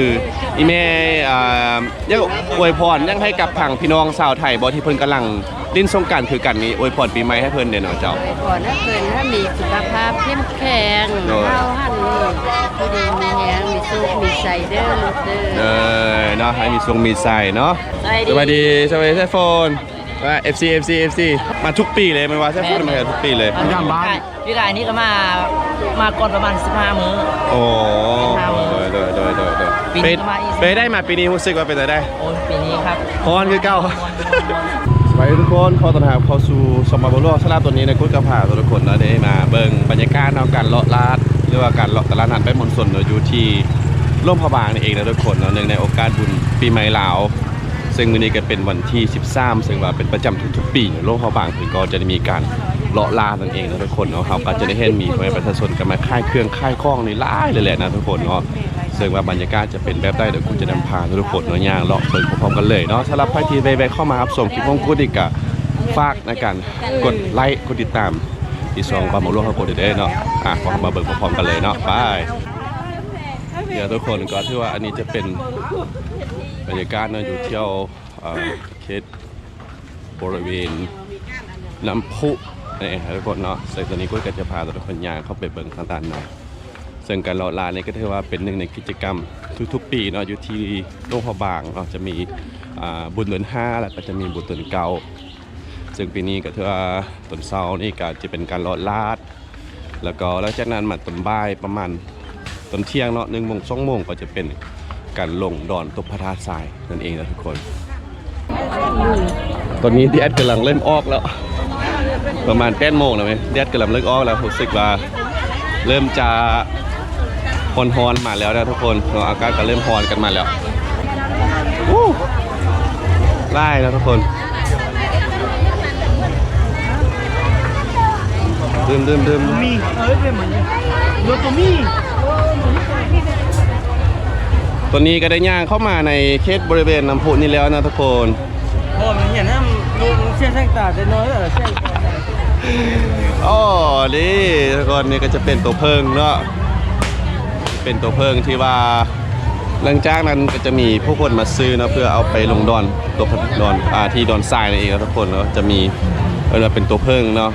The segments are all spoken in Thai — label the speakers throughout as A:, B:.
A: คืออีแม่อ่ายังอวยพรยังให้กับทางพี่น้องชาวไทยบ่ที่เพิ่นกำลังลิ้นสงกรารคือกันนี้อวยพรปีใหม่ให้เพิ่นเด้อเนาะเจ้า
B: ก่อนถ้าเพิ่นถ้ามีสุขภาพเข้มแข็ง
A: โดย
B: เฮาหันผู้ดีมีแฮงมีสุขมีใสเด้อลูกเด้
A: เอ
B: อ
A: อเนาะให้มีทรงมีใส่เนาะ
B: สวัสดี
A: สวัสดีสวัสดีไซโฟนว่า FC FC FC มาทุกปีเลยไม่ว่าไซโฟนมาทุกปีเลย
C: พี่กายพี่กายนี่ก็มา มาก่อนประมาณ 15 มื้อ
A: โอ้
C: ครับ
A: โด ยโดยโดยโดยโดย
C: ปีนี้ก็มาอีก
A: ไปได้มาปีนี้รู้สึกว่าเป็นไงได้
C: โอ้ยปีนี้ครับ
A: พรคือเก้าสวัสดีทุกคนขอต้อนรับเข้าสู่สมบัติบโลกสลาบตัวนี้ในคุดกระผาตัวทุกคนเนาะได้มาเบิ่งบรรยากาศเนาะการเลาะลาดหรือว่าการเลาะตลาดนัดไปมณฑลเนาะอยู่ที่ร่มพระบางนี่เองนะทุกคนเนาะเนื่องในโอกาสบุญปีใหม่ลาว ซึ่งมื้อนี้ก็เป็นวันที่ 13 ซึ่งว่าเป็นประจำทุกๆปีร่มพระบางคือก็จะได้มีการเลาะลาดนั่นเองนะทุกคนเนาะเราก็จะได้เห็นมีพ่อแม่ประชาชนกันมาค่ายเครื่องค่ายคล้องนี่หลายเลยแหละนะทุกคนเนาะ ซึ่งว่าบรรยากาศจะเป็นแบบใดเดี๋ยวกูจะนำพาทุกคนเนาะย่างเลาะเบิ่งพร้อมๆกันเลยเนาะสำหรับใครที่ไปๆเข้ามาครับชมคลิปของกูดีกะฝากในการกดไลค์กดติดตามที่ซองบาร์โมโลเขากดได้เนาะอะพอมาเบิ่งพร้อมกันเลยเนาะไปเดี๋ยวทุกคนก็ถือว่าอันนี้จะเป็นบรรยากาศเนาะอยู่เที่ยวเอ่อเขตบริเวณน้ำพุนี่ครับทุกคนเนาะซึ่งตอนนี้กูก็จะพาทุกคนย่างเข้าไปเบิ่งทางด้านใน ซึ่งการเลาะลานนี่ก็ถือว่าเป็นหนึ่งในกิจกรรมทุกๆ ปีเนาะอยู่ที่โรงพบาลเนาะจะมีบุญเดือนห้าแล้วก็จะมีบุญเดือนเก้าซึ่งปีนี้ก็ถือว่าต้นเสาร์นี่ก็จะเป็นการเลาะลาด แล้วก็หลังจากนั้นมาต้นบ่ายประมาณต้นเที่ยงเนาะหนึ่งโมงสองโมงก็จะเป็นการลงดอนตกพระธาตุทรายนั่นเองนะทุกคน ตอนนี้แดดกำลังเริ่มออกแล้ว ประมาณแปดโมงแล้วไหมแดดกำลังเริ่มออกแล้วรู้สึกว่าเริ่มจะ ฮอนฮอนๆมาแล้วนะทุกคนเนาะอากาศก็เริ่มฮอนกันมาแล้ววู้ไล่แล้วทุกคนดื่มดื่มดื่ม
C: มีเอ้ยเป็นเหมือนรถตัวมี
A: ตอนนี้ก็ได้ย่างเข้ามาในเขตบริเวณน้ำพุนี่แล้วนะทุกคน
C: โอ้มันเห็นห้ามลูกเชี่ยแท่งตาได้น้อยเหรอเชี่ย
A: อ๋อนี่ทุกคนนี่ก็จะเป็นตัวเพิงเนาะ เป็นตัวเพิงที่ว่าหลังจากนั้นก็จะมีผู้คนมาซื้อเนาะเพื่อเอาไปลงดอนตัวดอนอ่าที่ดอนทรายนั่นเองนะทุกคนเนาะจะมีเออเป็นตัวเพิงเนาะ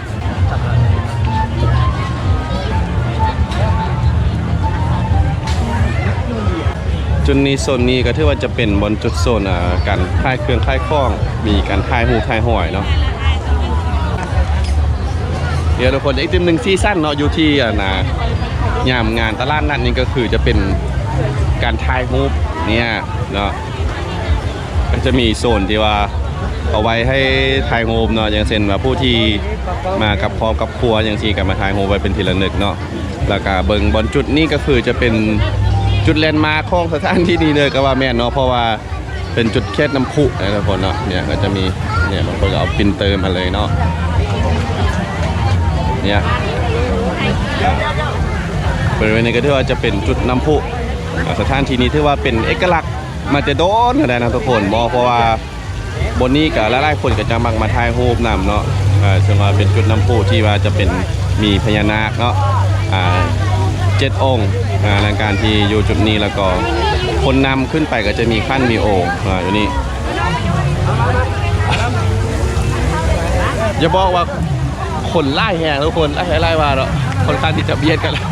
A: จุดนี้โซนนี้ก็ถือว่าจะเป็นบนจุดโซนอ่าการค่ายเครื่องค่ายคล้อง มีการค่ายหูค่ายหอยเนาะเดี๋ยวทุกคนอีกทีหนึ่งซีซั่นเนาะอยู่ที่อะนะ ยามงานตลาดนัดนี่ก็คือจะเป็นการถ่ายรูปเนี่ยเนาะก็จะมีโซนที่ว่าเอาไว้ให้ถ่ายรูปเนาะอย่างเช่นว่าผู้ที่มากับครอบกับครัวอย่างที่กับมาถ่ายรูปไว้เป็นทีละนึกเนาะแล้วก็เบิงบนจุดนี้ก็คือจะเป็นจุดแลนด์มาร์คของสถานที่นี้เลยก็ว่าแม่นเนาะเพราะว่าเป็นจุดเขตน้ำพุนะทุกคนเนาะเนี่ยก็จะมีเนี่ยบางคนก็เอาปินเติมมาเลยเนาะเนี่ย บริเวณนี้ก็ถือว่าจะเป็นจุดน้ำพุสถานที่นี้ถือว่าเป็นเอกลักษณ์มาแต่โดนก็ได้นะทุกคนบอกเพราะว่าบนนี้กับหลายๆคนก็จะมักมาถ่ายรูปนำเนาะซึ่งว่าเป็นจุดน้ำพุที่ว่าจะเป็นมีพญานาคเนาะเจ็ดองค์อ่าในการที่อยู่จุดนี้แล้วก็คนนำขึ้นไปก็จะมีขั้นมีโอ่งอยู่นี่อย่าบอกว่าคนไล่แหงทุกคนไล่แหงไล่มาเนาะคนข้างที่จะเบียดกันแล้ว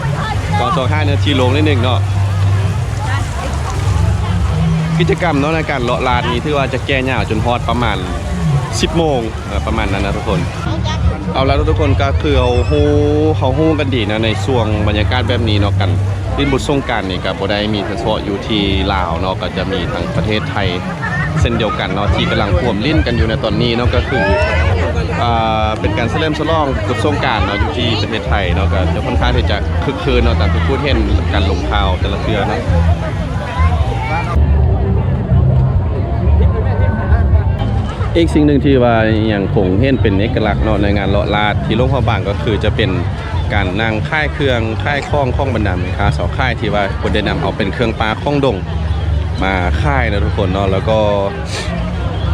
A: ก่อนสองห้านาทีลงนิดหนึ่งเนาะกิจกรรมเนาะในการเลาะลานนี้ถือว่าจะแก้ยาวจนฮอดประมาณ 10 โมงประมาณนั้นนะทุกคน เอาแล้วทุกคนก็คือเอาฮู้เขาฮู้กันดีนะในช่วงบรรยากาศแบบนี้เนาะกันดินบุตรสงการนี่ก็บ่ได้มีเฉพาะอยู่ที่ลาวเนาะก็จะมีทั้งประเทศไทยเส้นเดียวกันเนาะที่กำลังท่วมลิ้นกันอยู่ในตอนนี้เนาะก็คือ เป็นการเฉลิมฉลองกับสงการเนาะอยู่ที่ประเทศไทยเนาะก็จะค่อนข้างที่จะคึกคืนเนาะแต่ทุกพูดเห็นการลงข่าวแต่ละเทือเนาะอีกสิ่งหนึ่งที่ว่าอย่างคงเห็นเป็นเอกลักษณ์เนาะในงานเลาะลาดที่ลงพ่อบางก็คือจะเป็นการนั่งค่ายเครื่องค่ายคล้องคล้องบรรดาแม่ค้าสาค่ายที่ว่าคนได้นำเอาเป็นเครื่องปลาคล้องดงมาค่ายนะทุกคนเนาะแล้วก็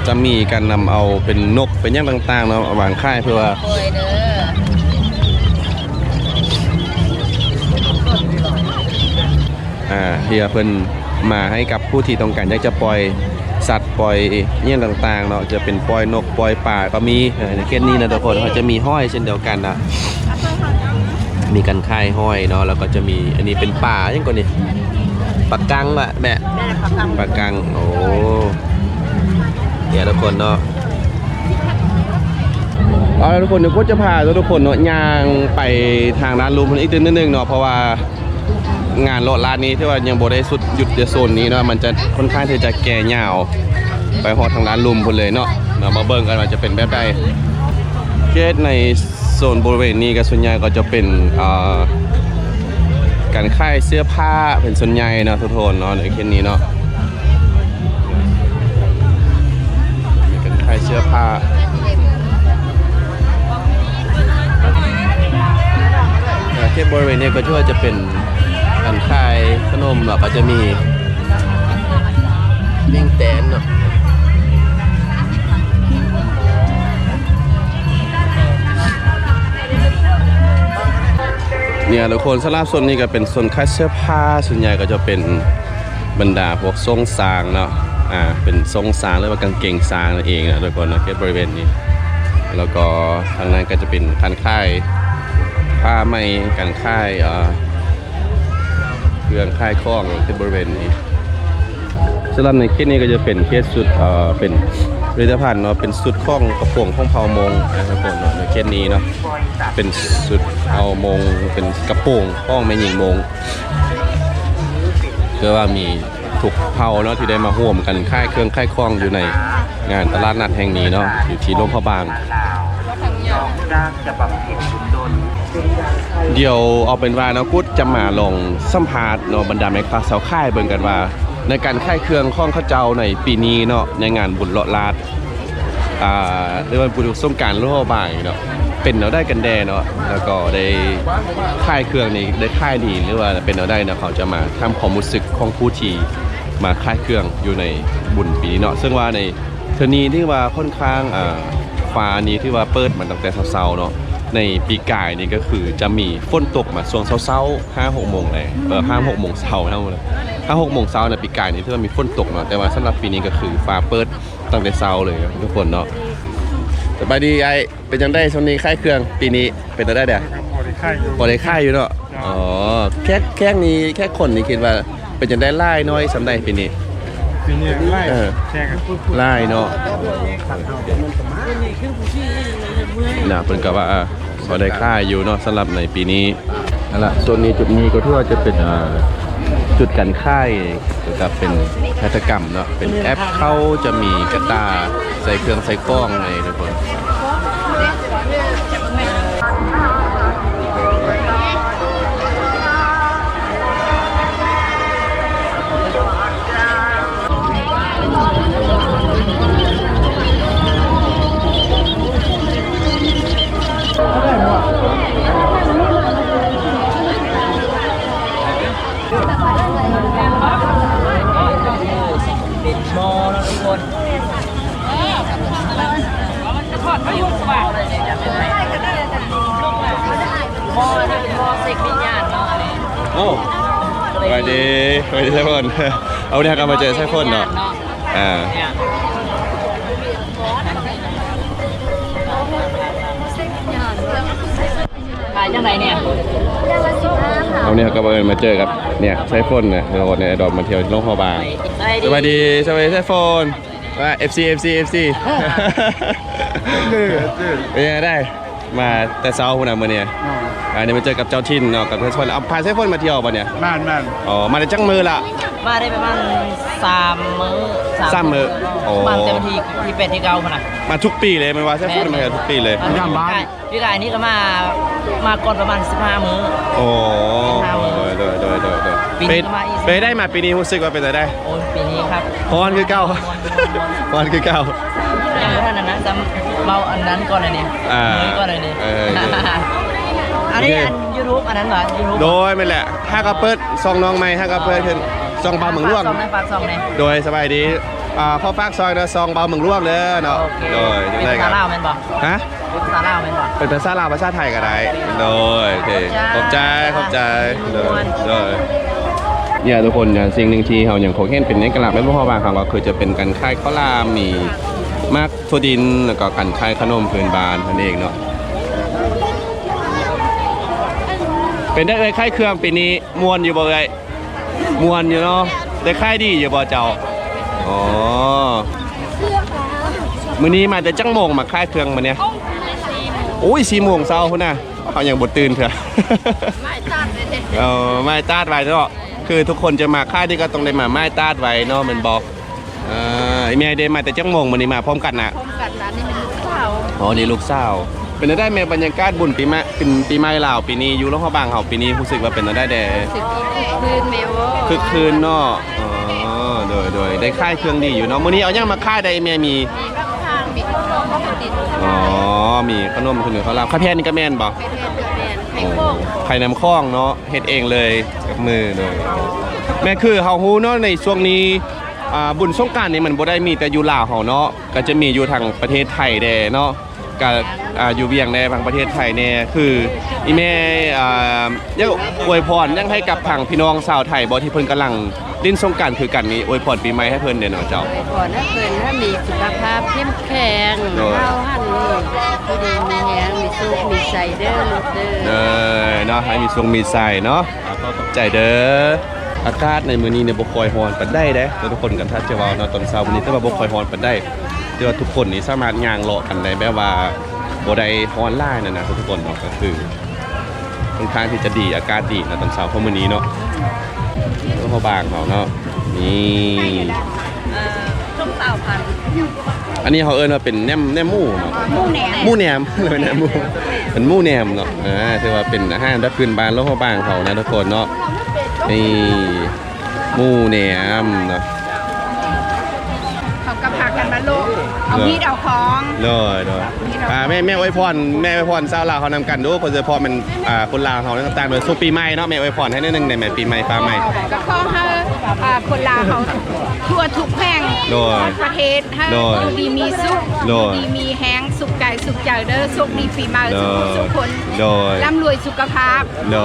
A: จะมีการนำเอาเป็นนกเป็นอย่างต่างๆเนาะเอาวางค่ายเพื่อว่า
B: โอยเด้อ
A: อ่าเฮียเพิ่นมาให้กับผู้ที่ต้องการอยากจะปล่อยสัตว์ปล่อยเงี้ยต่างๆเนาะจะเป็นปล่อยนกปล่อยป่าก็มีเออในเคสนี้นะทุกคนเขาจะมีห้อยเช่นเดียวกันนะมีกันค่ายห้อยเนาะแล้วก็จะมีอันนี้เป็นป่ายังก่อนนี่ปากกังวะแม่ปากกังโอ้ เนี่ยทุกคนเนาะเอาละทุกคนเดี๋ยวก็จะพาทุกคนเนาะย่างไปทางร้านรูมอีกนิดนึงเนาะเพราะว่างานโลดลาดนี้ที่ว่ายังโบได้สุดหยุดในโซนนี้เนาะมันจะค่อนข้างที่จะแก่ยาว ไปฮอดทางร้านลุมพุนเลยเนาะเนาะมาเบิ่งกันว่าจะเป็นแบบใดเกตในโซนบริเวณนี้ก็ส่วนใหญ่ก็จะเป็นอ่อการค่ายเสื้อผ้าเป็นส่วนใหญ่เนาะทุกคนเนาะในเขตนี้เนาะ เสื้อผ้าอ่าที่บริเวณนี้ก็ช่วยจะเป็นการขายขนมเนาะก็จะมีลิงแตนเนาะเนี่ยทุกคนสำหรับส่วนนี้ก็เป็นส่วนขาเสื้อผ้าส่วนใหญ่ก็จะเป็นบรรดาพวกทรงสางเนาะ อ่าเป็นทรงสางหรือว่ากางเกงสางนั่นเองนะทุกคนนะที่บริเวณนี้ แล้วก็ทางนั้นก็จะเป็นการค่ายผ้าไหมกันค่ายเอ่อเครื่องค่ายคล้องที่บริเวณนี้สำหรับในเคสนี้ก็จะเป็นเคสสุดเอ่อเป็นผลิตภัณฑ์เนาะเป็นสุดคล้องกระโปรงของเผามงนะครับผมเนาะในเคสนี้เนาะเป็นสุดเอามงเป็นกระโปรงคล้องแม่หญิงมงเพื่อว่ามี ทุกเผ่าเนาะที่ได้มาร่วมกันค่ายเครื่องค่ายคล้องอยู่ในงานตลาดนัดแห่งนี้เนาะอยู่ที่โรงพยาบาลเดี๋ยวเอาเป็นว่าเนาะกุดจะมาลองสัมภาษณ์เนาะบรรดาแม่ค้าสาวค่ายเบิ่งกันว่า ในการค่ายเครื่องข้องข้าเจ้าในปีนี้เนาะในงานบุญเลาะลาดอ่าเรียกว่าบุญสงกรารโลกบางเนาะเป็นเราได้กันแดเนาะแล้วก็ได้ค่ายเครื่องนี้ได้ค่ายดีหรือว่าเป็นเราได้เนาะเขาจะมาทำความรู้สึกของผู้ที่ มาค่ายเครื่องอยู่ในบุญปีนี้เนาะซึ่งว่าในเทอนี้ที่ว่าค่อนข้างอ่าฟ้านี้ที่ว่าเปิดมาตั้งแต่เช้าๆเนาะในปีกายนี่ก็คือจะมีฝนตกมาช่วงเช้าๆห้าหกโมงเลยเออห้าหกโมงเช้าเท่านั้นห้าหกโมงเช้าในปีกายนี่ที่ว่ามีฝนตกเนาะแต่ว่าสำหรับปีนี้ก็คือฟ้าเปิดตั้งแต่เช้าเลยทุกคนเนาะสบายดีไอเป็นยังได้ช่วงนี้ค่ายเครื่องปีนี้เป็นจะได้เด้อ
D: พอได้ค่ายอยู่
A: พอได้ค่ายอยู่เนาะอ๋อแค่แค่นี้แค่คนนี่คิดว่า เป็นยังได้ไล่น้อยสำได้ปีนี้
D: ปีนี้ไล่
A: เออ
D: แข่งกัน
A: ไล่เนาะนะเป็นกับว่าอะพอได้ค่ายอยู่เนาะสำหรับในปีนี้นั่นแหละส่วนนี้จุดนี้ก็ทั่วาจะเป็นอ่าจุดกันค่ายเกี่ยวกับเป็นหัตถกรรมเนาะเป็นแอปเข้าจะมีกระตาใส่เครื่องใส่กล้องไงทุกคน
C: เป็น ดีสวั
A: สดีทุกคน เอาเนี่ยก็มาเจอใช่คนเนาะอ่า
C: เนี่ยขายจังไรเนี่ย
A: เอาเนี่ยก็มาเจอกับเนี่ยใช่คนเนี่ยเราเนี่ยดอกมาเที่ยวโลกพอบางสวัสดีสวัสดีไซโฟนว่า FC FC FC เป็นยังไงได้ มาแต่เช้าคุณนะมื่อเนี่ยอันนี้มาเจอกับเจ้าทินเนาะกับไซโฟนเอาพาไซโฟนมาเที่ยวป่ะเนี่ย
D: ม่านม่าน
A: อ๋อมาในจังมือละ
C: มาได้ประมาณสามมื้อ
A: สามมื้อโอ้
C: มันเต็มที่ที่เป็ดที่เก่ามันนะ
A: มาทุกปีเลยมันว่าไซโฟนมาทุกปีเลย
C: พี่กายนี่ก็มามาก่อนประมาณ15มื้อ
A: โอ้
C: ห้ามื้อ
A: โดยโดยโดยโดย
C: ปีนี้ก็มาอีก
A: ไปได้มาปีนี้รู้สึกว่าเป็นอะไรได้
C: โอ้ยปีนี้ครับ
A: พรคือเก้าพรคือเก้า
C: ยังไม่ทันอันนั้นจำเมาอันนั้นก่อนเลยเนี่ย
A: อ่า
C: มื้อก่อนเลยเนี่ย
A: เออ
C: อันนี้
A: อั
C: นยูทูบอันนั้นเหรอยูทูบ
A: โดยม่นแหละห้ากระเปิดซองน้องไม่ห้ากระเปิดขึ้นซองปลาหมึงร่วง
C: ซองในฝากซองใน
A: โดยสบายดีอ่าพ่อฟากซอยนะซองเบาเมืองร่วงเด้อเนาะ
C: โอเค
A: โดย
C: เป็นภา
A: รั
C: ษาลาวแม่นบ่
A: ฮะ
C: เป็นภาษาลาวแม่นบ่
A: เป็นภาษาลาวภาษาไทยก็ได้โดยโอเคข
C: ข
A: อ
C: อ
A: บบใจ
C: ใจ
A: ขอบใจโดยโดยเนี่ยทุกคนเนี่ยสิ่งหนึ่งที่เราอย่างของเห็นเป็นเอกลักษณ์ไม่รู้พ่อบางของเราคือจะเป็นการค่ายข้าวหลามมี มักทั่วดินแล้วก็การค่ายขนมพื้นบ้านนั่นเองเนาะเป็นได้เอ้ยค่เครื่องปีนี้มวนอยู่บ่เอ้ยมวนอยู่เนาะได้ค่ดีอยู่บ่เจ้าอ๋อมื้อนี้มาแต่จังโมงมาค่เครื่องมาเนี่ยโอ้ย4โมงเช้าพุ่นน่ะเขายังบ่ตื่นเถอะ
B: ไม่ตาดเลยเอ
A: อไม่ตาดไว้เนาะคือทุกคนจะมาค่ายนี่ก็ต้องได้มาไม้ตาดไว้เนาะมันบอก แม่ได้มาแต่จังโมงมันนี่มาพร้อมกันนะ
B: พร้อมกันนะนี่เป็นลูกสาว
A: อ๋อนี่ลูกสาวเป็นได้แม่บรรยากาศบุญปีใหม่เป็นปีใหม่ลาวปีนี้อยู่โรงพยาบาลเฮาปีนี้รู้สึกว่าเป็นได้แด่
B: สิบคืนเมว
A: คึกคืนเนาะอ๋อโดยโดยได้ค่ายเครื่องดีอยู่เนาะมื้อนี้เอายังมาค่ายได้แม่มี
B: มีข้างข้างมีข้าวต้มข้าวติด
A: อ๋อมีขนมขนมข้าวหลามข้าวแพนนี่ก็แม่นบ่
B: ไข่แทนเดือดแมนไข่โค้ง
A: ไข่น้ำข้องเนาะเฮ็ดเองเลยกับมือเลยแม่คือเฮาฮู้เนาะในช่วงนี้อ่า บุญสงกรานต์นี่มันบ่ได้มีแต่อยู่ลาวเฮาเนาะก็จะมีอยู่ทางประเทศไทยแดเนาะก็อ่าอยู่เวียงในทางประเทศไทยแน่คืออีแม่อ่ายังอวยพรยังให้กับทางพี่น้องชาวไทยบ่ที่เพิ่นกำลังลิ้นสงกรานต์คือกันนี้อวยพรปีใหม่ให้เพิ่นเด้อเนาะเจ้า
B: ไปก่อนถ้าเกินถ้ามีสุขภาพเข้มแข็ง
A: โดย
B: เท้าหันนี่ดีมีแหงมีสุขมีใส่เด้อลูกเด้
A: เอ
B: อ
A: อเนาะให้มีทรงมีใส่เนาะขอบใจเด้อ อากาศในมื้อนี้เนี่ยบ่ค่อยร้อนปานใดเด้แล้วทุกคนกันถ้าจะเว้าเนาะตอนเช้ามื้อนี้แต่ว่าบ่ค่อยร้อนปานใดแต่ว่าทุกคนนี่สามารถย่างเลาะกันได้แบบว่าบ่ได้ร้อนหลายนั่นนะทุกคนเนาะก็คือค่อนข้างที่จะดีอากาศดีนะตอนเช้าเพราะมื้อนี้เนาะแล้วเขาบางเขาเนาะนี่
B: ส้มเต่าพัน
A: อันนี้เขาเอิ้นว่าเป็นแหนมแหนมหมูเนาะ
B: หมูแหนม
A: หมูแหนมเลยนะหมูเป็นหมูแหนมเนาะอ่าถือว่าเป็นอาหารแบบพื้นบ้านโลกบ้านเขานะทุกคนเนาะ นี่หมูแหนมเนาะ
B: เขาก็พากันมาโลกเอามีดเอาของ
A: เลยเลยอ่าแม่แม่ไว้พรแม่ไว้พรชาวลาวเขานำกันดูคนเฉพาะมันอ่าคนลาวเขาต่างๆโดยสุขปีใหม่เนาะแม่ไว้พรให้นิดนึงในแม่ปีใหม่ฟ้าใหม่
E: ก็ขอให้ อ่าคนลาวเขาทั่วทุกแห่ง
A: โดย
E: ทั่วประเทศให้
A: โดย
E: อยู่ดีมีสุข
A: โดย
E: ดีมีแห้งสุขใจสุขใจเด้อสุขดีปีใหม่
A: โด
E: สุข
A: ย
E: สุขคน
A: โดย
E: ร่ำรวยสุขภาพ
A: โด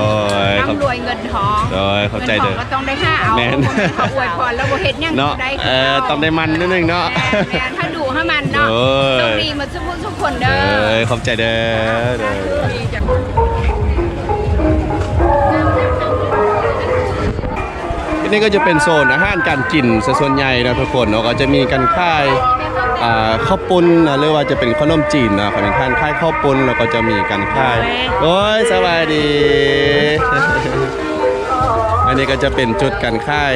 A: ยขอบ
E: ร่ำรวยเงินทอง
A: โดยเข้าใจ
E: เงินท
A: เด้
E: อง
A: อ
E: ก็ต้องได้ห้าเอา
A: แม่น
E: คนเขาอวยพรแล้วบ่เฮ็ดหยัง
A: เนาะ
E: ได้
A: เออต้องได้มันนิดนึงเนาะ
E: แม่นแม่นถ้าดูให้มันเนาะ
A: โอ้ย
E: โชคดีมาสุขทุกคน
A: เอ
E: เด้อ
A: อขอบใจเด้อเด้อ ที่นี่ก็จะเป็นโซนอาหารการกินส่วนใหญ่นะทุกคนเนาะก็จะมีการค่ายข้าวปุ้นนะหรือว่าจะเป็นขนมจีนนะเป็นการค่ายข้าวปุ้นแล้วก็จะมีการค่ายโอ้ยสวัสดี อันนี้ก็จะเป็นจุดการค่าย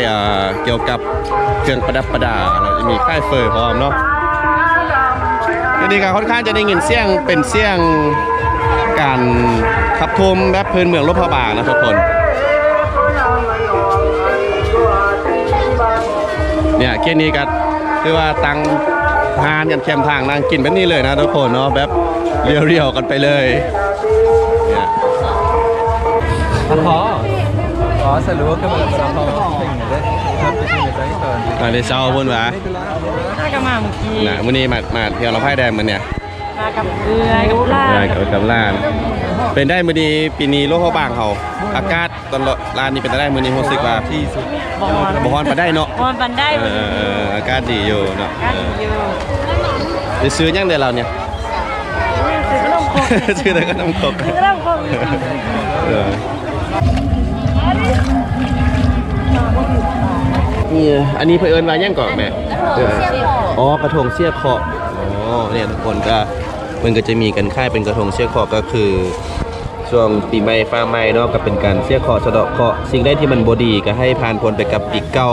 A: เกี่ยวกับเครื่องประดับประดาแล้วจะมีค่ายเฟอร์พร้อมเนาะทีนี้ก็ค่อนข้างจะได้ยินเสียงเป็นเสียงการขับทุมแบบพื้นเมืองรบพระบางนะทุกคน เนี่ยเคสนี้ก็คือว่าตังทานกันแคมทางนั่งกินแบบนี้เลยนะทุกคนเนาะแบบเรียวๆกันไปเลยเนี่ย
D: ขอขอสรุปกันมาแล้วเราสิ่งเด็ดครับที่มีใจเกิน
A: มาได้เช้าบนหวะ
C: ถ้าก็มาเมื่อกี้
A: นะมื้อนี้มามาเที่ยวเราไพ่แดงมันเนี่ย
C: มากับเอื้อยกับล่า
A: ได้กับกับร้าน เป็นได้มื้อนี้ปีนี้โลกเขาบางเขาอากาศตอนร้านนี้เป็นได้มื้อนี้รู้สึกว่า
D: ที่สุด
C: บอล
A: บ่ฮ้อนปานได้เนาะ
C: บอลปันได้
A: เออเอออากาศดีอยู่เนาะ
C: กันอยู่
A: เออได้ซื้อยังเดี๋ยวเราเนี่ย
C: ซื้อขนมครก
A: ซื้อแต่ก็น้ำตก
C: ซื้อขนมครก
A: เออนี่อันนี้เพื่นเอิญมายังก่อนแม่เอออ๋อกระทงเสี้ยเคาะอ๋อเนี่ยทุกคนก็ มันก็จะมีกันค่ายเป็นกระทงเสี้ยเคาะก็คือช่วงปีใหม่ฟ้าใหม่เนาะก็เป็นการเสี้ยเคาะสะเดาะเคาะสิ่งใดที่มันบดีก็ให้ผ่านพ้นไปกับปีเก่า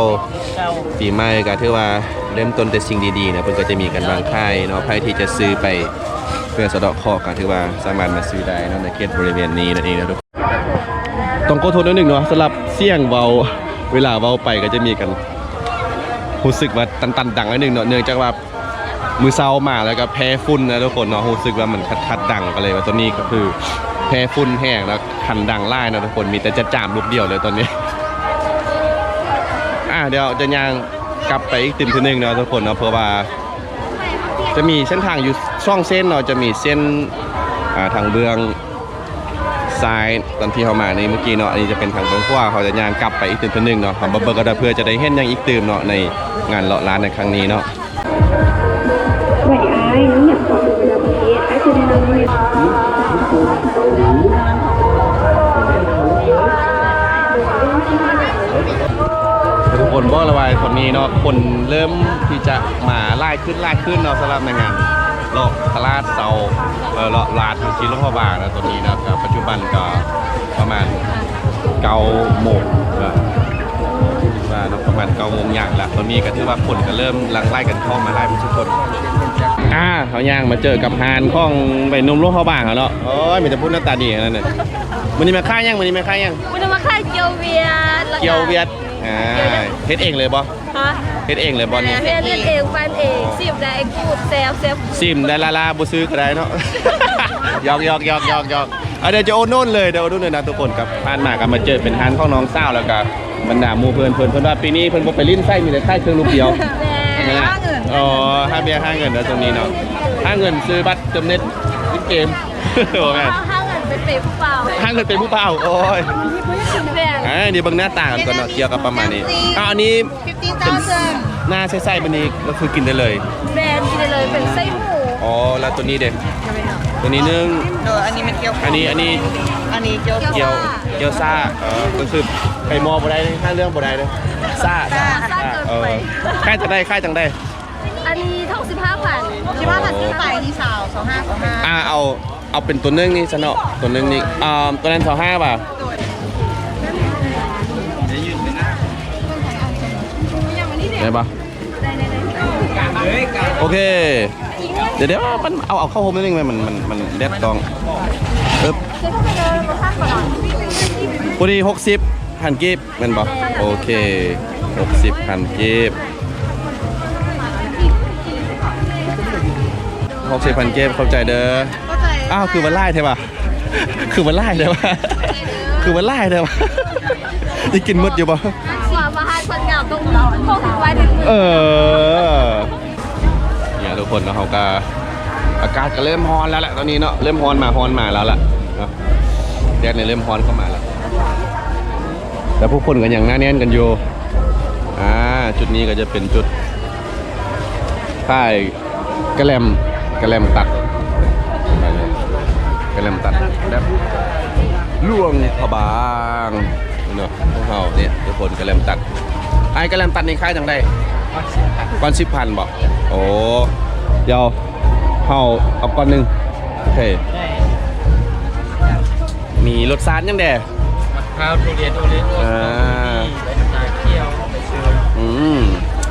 A: ปีใหม่ก็ถือว่าเริ่มต้นแต่สิ่งดีๆนะเพิ่นก็จะมีกันบางค่ายเนาะใครที่จะซื้อไปเพื่อสะเดาะเคาะก็ถือว่าสามารถมาซื้อได้เนาะในเขตบริเวณนี้นั่นเองนะทุกคนต้องขอโทษนิดนึงเนาะสำหรับเสียงเบาเวลาเบาไปก็จะมีกันรู้สึกว่าตันๆดังนิดนึงเนาะเนื่องจากว่า มือเซามาแล้วก็แพ้ฝุ่นนะทุกคนเนาะรู้สึกว่ามันคัดๆดังก็เลยว่าตัวนี้ก็คือแพ้ฝุ่นแห้งแล้วคันดังไล่นะทุกคนมีแต่จะจามลูกเดียวเลยตอนนี้ อะเดี๋ยวจะย่างกลับไปอีกติมทีหนึงเนาะทุกคนเนาะเพราะว่า จะมีเส้นทางอยู่ช่องเส้นเนาะจะมีเส้นอ่าทางเบืองซ้ายตอนที่เขามาในเมื่อกี้เนาะอันนี้จะเป็นทางเบิ้งขวาเขาจะย่างกลับไปอีกตื่นตัวหนึงเนาะเขามาเบิ้งก็ได้เพื่อจะได้เห็นอย่างอีกตื่มเนาะในงานเลาะร้านในครั้งนี้เนาะ
E: ไหวอ้ายน้ำอยากขอดูเวลาประเทศอ้ายจะได้นำเงิน
A: ทุกคนบอกเลยว่าคนนี้เนาะคนเริ่มที่จะมาไล่ขึ้นไล่ขึ้นเนาะสำหรับในงานเลาะตลาดเสาเออเลาะลาดอยู่ที่หลวงพ่อบางนะตัวนี้นะครับปัจจุบันก็ประมาณเก้าโมง ว่าว่าเนาะประมาณเก้าโมงอย่างละตอนนี้ก็ถือว่าคนก็เริ่มหลังไล่กันเข้ามาไล่เป็นทุกคนอ่าเขาย่างมาเจอกับฮานของใบหนุ่มหลวงพ่อบางเขาเนาะโอ้ยมีแต่พูดหน้าตาดีอย่างนั้นน่ะมันนี่มาค่ายยังมันนี่มาค่ายยัง
E: มันจะมาขายเกียวเวียดแล้ว
A: เกียวเวียดอ่าเฮ็ดเองเลยบ่
E: ฮะ
A: เฮ็ดเองเลยบ่เนี่ย
E: เพื่อนเล่นเองฟันเองสิบได้กูดแซฟแซฟ
A: ซิมได้ลาลาบ่ซื้อก็ได้เนาะหยอกหยอกหยอกหยอกหยอกเอาเดี๋ยวจะโอนโน่นเลยเดี๋ยวโอนโน่นเลยนะทุกคนครับผ่านมากันมาเจอเป็นฮานของน้องสาวแล้วก็ บรรดาหมู่เพื่อนเพื่อนเพิ่นว่าปีนี้เพิ่นบ่ไปลิ้นไส้มีแต่ค่ายเครื่องลูกเดียว
E: แม่
A: นะอ๋อห้าเบียร์ห้าเงินนะตรงนี้เนาะห้าเงินซื้อบัตรเติมเน็ตลิเกมโอ้แม่
E: ห้าเงินเป็นเปเปล่า
A: ห้าเงินเป็นผู้เป่าโอ้ย
E: แบ่ง
A: อ่าเดี๋ยวเบิ่งหน้าตากันก่อนเนาะเกี่ยวกับประมาณนี้อ้าวอันนี้เป็นหน้าใส่ๆบันนี้ก็คือกินได้เลย
E: แบรนด์กินได้เลยเป็นไส้หมู
A: อ๋อแล้วตัวนี้เด็ ตัวนี้นึ่ง
C: เอออันนี้มันเกี๊ยว
A: อันนี้อันนี้
C: อันนี้เกี๊ยว
A: เกี๊ยวเกี๊ยวซ่าเออก็คือไปมอบ่ได้เลยถ้าเรื่องบ่ได้เลยซ่า
E: ซ่าซ่าเกิน
A: เอ
E: ไป
A: อค่ายจะได้ค่ายจังได้
E: อันนี้ท่องสิบห้าพันสิบห้าพันซื้อไปนี่สาวสองห้าสองห้า
A: อ่าเอาเอาเป็นตัวนึ่งนี่ซะเนาะตัวนึ่งนี่อ่าตัวนั้นสองห้าป่ะได้ปะโอเค เดี๋ยวเดี๋ยวมันเอาเอาเข้าโฮมนิดนึงไหมมันมันมันเด็ดตองปึ๊บพอดีหกสิบพันกีบแมันบอโอเคหกสิบพันกีบหกสิบพันกีบเข้าใจเด้ออ้าวคือมันไล่ใช่ปะคือมันไล่ใช่ปะคือมันไล่ใช่ปะจะกินหมดอยู่ปะ
E: ว่ามาให้คนงามตรงเราพวกไว้ถึงมือ
A: เออเนี่ย ทุกคนเนาะเขาก็อากาศก็เริ่มร้อนแล้วแหละตอนนี้เนาะเริ่มร้อนมาร้อนมาแล้วล่ะเนาะแดดเนี่ยเริ่มร้อนเข้ามาแล้วแต่ผู้คนก็ยังน้าแน่นกันอยู่อ่าจุดนี้ก็จะเป็นจุดค่ายกระแลมกระแลมตัดกระแลมตัดแบบล่วงพบางเนาะพวกเราเนี่ยทุกคนกระแลมตัดไอ้กระแลมตัดนี่ค่ายจังได้ก้อนสิบพันบอกโอ้ เดี๋ยวเฮาเอาก้อนหนึ่งโอเค มีรสชาติยังแด
D: ข้าวทุเรียนโอเลโอ
A: อ่า
D: ใบน้ำตาลเคี่ยวไปซื้อ
A: อืม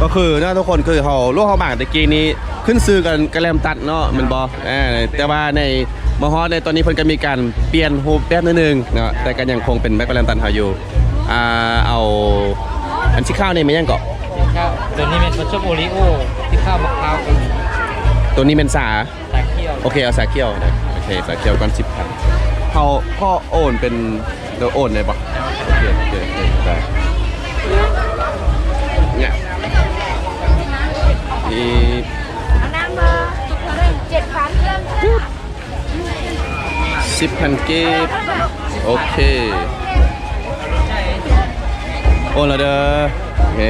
A: ก็คือนะทุกคนคือเฮาลูกเฮาบางตะกี้นี้ขึ้นซื้อกันกระแลมตัดเนาะแมันบออ่าแต่ว่าในมอฮอในตอนนี้เพิ่นก็มีการเปลี่ยนรูปแบบนิดนึงเนาะแต่ก็ยังคงเป็นแมกกระแลมตัดเฮาอยู่อ่าเอาอันที่ข้าวนี่มันยังเกาะ
D: ข้าวตัวนี้เป็นมัชชมโอริโอที่ข้าวมะพร้าวกับ
A: ตัวนี้เป็นสา
D: ตาเคี่ยว
A: โอเคเอาสาเคียวนะโอเคสาเคียวก้อนสิบพันเขาพ่อโอนเป็นเดี๋ยวโอนเลยปะโอเคโอเคโอเคได้เนี่ยอี
E: น้ำมาเจ็ดพันเริ่ม
A: สิบพันเก็บโอเคโอนแล้วเด้อโอเค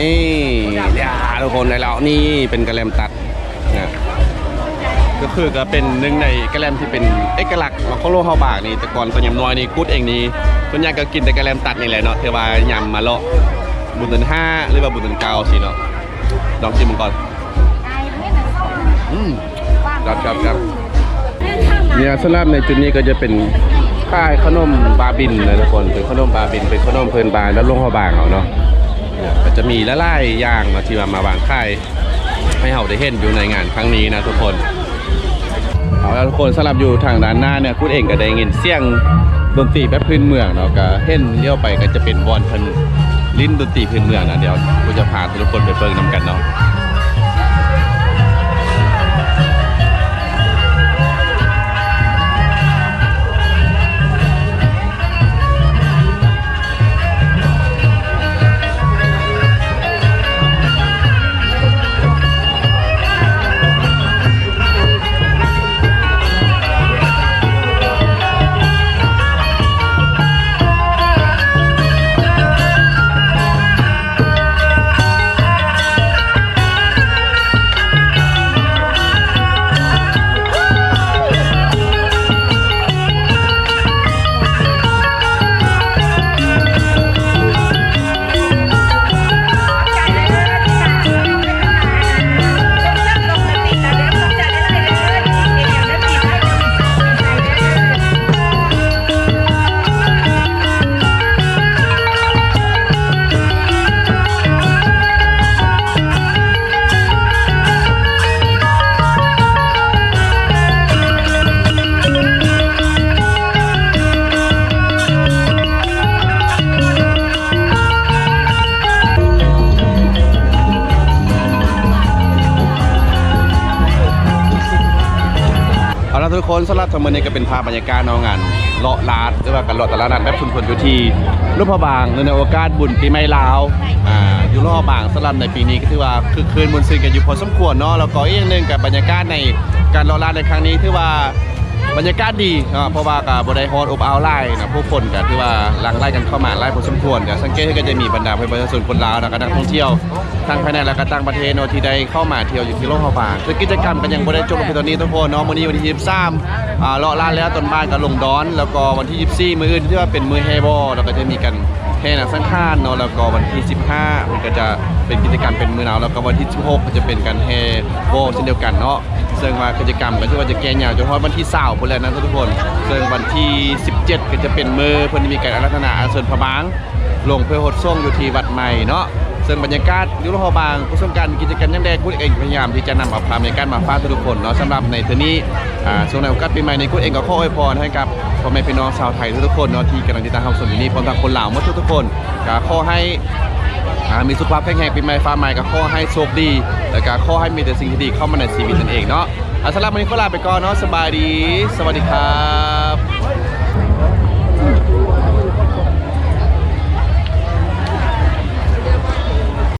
A: นี่ยาทุกคนในเรานี่เป็นกระแลมตัดนะก็คือก็เป็นหนึ่งในกระแลมที่เป็นเอกลักษณ์ของโลกเฮาบากนี่แต่ก่อนตอนยำน้อยนี่กูดเองนี่ส่วนใหญ่ก็กินแต่กระแลมตัดนี่แหละเนาะเทว่ายำมาเลาะบุญเดือนห้าหรือว่าบุญเดือนเก้าสิเนาะลองชิมมันก่อนอืมครับครับครับเนี่ยสำหรับในจุดนี้ก็จะเป็นค่ายขนมบาบินนะทุกคนเป็นขนมบาบินเป็นขนมเพลินบานแล้วลงเฮาบางเอาเนาะ ก็จะมีละลายย่างมาที่มามาวางค่ายให้เราได้เห็นอยู่ในงานครั้งนี้นะทุกคนเอาละทุกคนสำหรับอยู่ทางด้านหน้าเนี่ยคุณเองก็ได้ยินเสียงดนตรีแบบพื้นเมืองเนาะก็เห็นเลี้ยวไปก็จะเป็นวอนพันลิ้นดนตรีพื้นเมืองนะเดี๋ยวกูจะพาทุกคนไปเบิ่งนำกันเนาะ สลัดทั้งหมเนี้ก็เป็นภาพบรรยากาศนองงานเลาะลาดหรือว่าการเลาะตลาดนัดแบบชุมชนอยู่ที่รูปพระบางในโอกาสบุญปีใหม่ลาวอ่าอยู่รอบบางสลัดในปีนี้ก็ถือว่าคือคืนมนต์ซื่งกันอยู่พอสมควรเนาะแล้วก็อีกอย่างหนึ่งกับบรรยากาศในการเลาะลาดในครั้งนี้ถือว่า บรรยากาศดีเพราะว่ากับบไดฮอดอบอ้าวไล่นะผู้คนก็ถือว่าลังไล่กันเข้ามาไล่พอสมควรเดี๋ยวสังเกตก็จะมีบรรดาประชาชนคนลาวแล้วก็นักท่องเที่ยวทั้งภายในและก็ต่างประเทศเนาะที่ได้เข้ามาเที่ยวอยู่ที่โลกพระบางซึ่งกิจกรรมก็ยังบ่ได้จบลงไปตอนนี้ทุกคนเนาะมื้อนี้วันที่23อ่าเลาะลาแล้วตอนบ่ายก็ลงดอน แล้วก็วันที่ 24 มื้ออื่นที่ว่าเป็นมื้อแฮบอแล้วก็จะมีกันแห่หนังสังฆานเนาะแล้วก็วันที่ 15 มันก็จะเป็นกิจกรรมเป็นมื้อหนาวแล้วก็วันที่ 16 ก็จะเป็นการแฮบอเช่นเดียวกันเนาะ ซึ่งว่ากิจกรรมก็คือว่าจะแก่ยาวจนถึงวันที่20พุ่นแหล้วนะทุกคนซึ่งวันที่ 17 ก็จะเป็นมือเพิ่นมีการอาราธนาอัญเชิญพระบางลงเพื่อหดส่งอยู่ที่วัดใหม่เนาะซึ่งบรรยากาศยุโรปบางผู้สมการกิจกรรมยังแดงคุณเองพยายามที่จะนำเอาภาพบรรยากาศมาฝากทุกคนเนาะสำหรับในเทอนี้อ่าช่วงในโอกาสปีใหม่ในคุณเองก็ขออวยพรให้กับพ่อแม่พี่น้องชาวไทยทุกคนเนาะที่กำลังติดตามรับชมอยู่นี่พร้อมทั้งคนลาวหมดทุกๆคนก็ขอให้ มีสุขภาพแข็งแรงปีใหม่ฟ้าใหม่ก็ขอให้โชคดี และก็ขอให้มีแต่สิ่งที่ดีเข้ามาในชีวิตนั่นเองเนาะอัสสำหรับวันนี้ขอลาไปก่อนเนาะสบายดี สวัสดีครับ